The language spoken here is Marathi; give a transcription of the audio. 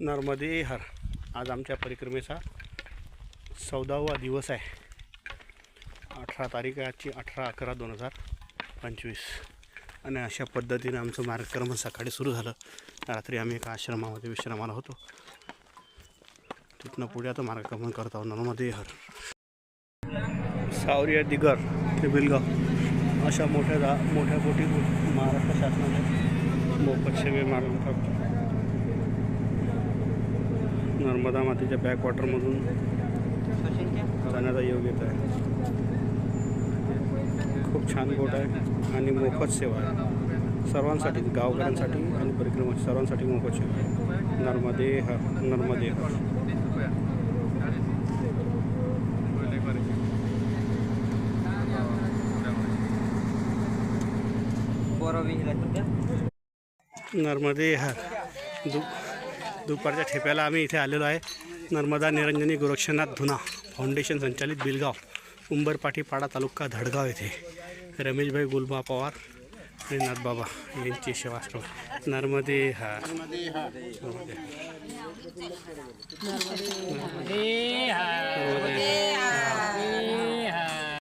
नर्मदे हर. आज आमच्या परिक्रमेचा चौदावा दिवस आहे. अठरा तारीख आहे आजची अठरा अकरा दोन हजार पंचवीस. आणि अशा पद्धतीने आमचं मार्गक्रमण सकाळी सुरू झालं. रात्री आम्ही एका आश्रमामध्ये विश्रामाला होतो. तिथनं पुढे आता मार्गक्रमण करत आहोत नर्मदे हर. सावरिया दिगर ते बिलगाव. अशा मोठ्या जा मोठ्या बोटी महाराष्ट्र शासनाने मोफत सेवे मार्ग नर्मदा मातेच्या बॅकवॉटरमधून जाण्याचा योग येत आहे खूप छान बोट आहे आणि मोफत सेवा आहे. सर्वांसाठी गावकऱ्यांसाठी आणि परिक्रमा सर्वांसाठी मोफत सेवा आहे. नर्मदे हर नर्मदे हर. नर्मदे हर. दु दुपारच्या ठेप्याला आम्ही इथे आलेलो आहे. नर्मदा निरंजनी गोरक्षनाथ धुना फाउंडेशन संचालित बिलगाव उंबरपाटी पाडा तालुका धडगाव येथे. रमेशभाई गुलबा पवार आणि नाथबाबा यांची सेवाश्रम. नर्मदे हर नर्मदे